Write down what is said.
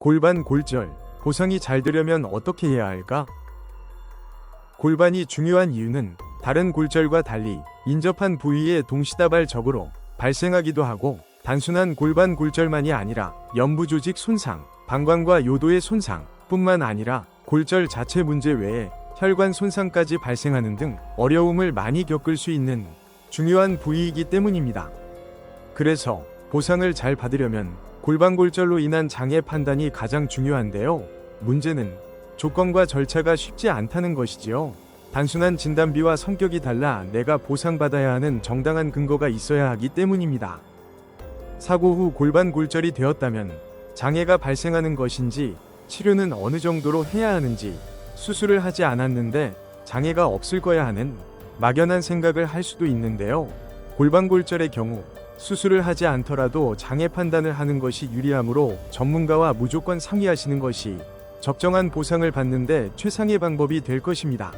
골반 골절, 보상이 잘 되려면 어떻게 해야 할까? 골반이 중요한 이유는 다른 골절과 달리 인접한 부위에 동시다발적으로 발생하기도 하고 단순한 골반 골절만이 아니라 연부 조직 손상, 방광과 요도의 손상 뿐만 아니라 골절 자체 문제 외에 혈관 손상까지 발생하는 등 어려움을 많이 겪을 수 있는 중요한 부위이기 때문입니다. 그래서 보상을 잘 받으려면 골반골절로 인한 장애 판단이 가장 중요한데요. 문제는 조건과 절차가 쉽지 않다는 것이지요. 단순한 진단비와 성격이 달라 내가 보상받아야 하는 정당한 근거가 있어야 하기 때문입니다. 사고 후 골반 골절이 되었다면 장애가 발생하는 것인지 치료는 어느 정도로 해야 하는지 수술을 하지 않았는데 장애가 없을 거야 하는 막연한 생각을 할 수도 있는데요. 골반 골절의 경우 수술을 하지 않더라도 장애 판단을 하는 것이 유리하므로 전문가와 무조건 상의하시는 것이 적정한 보상을 받는데 최상의 방법이 될 것입니다.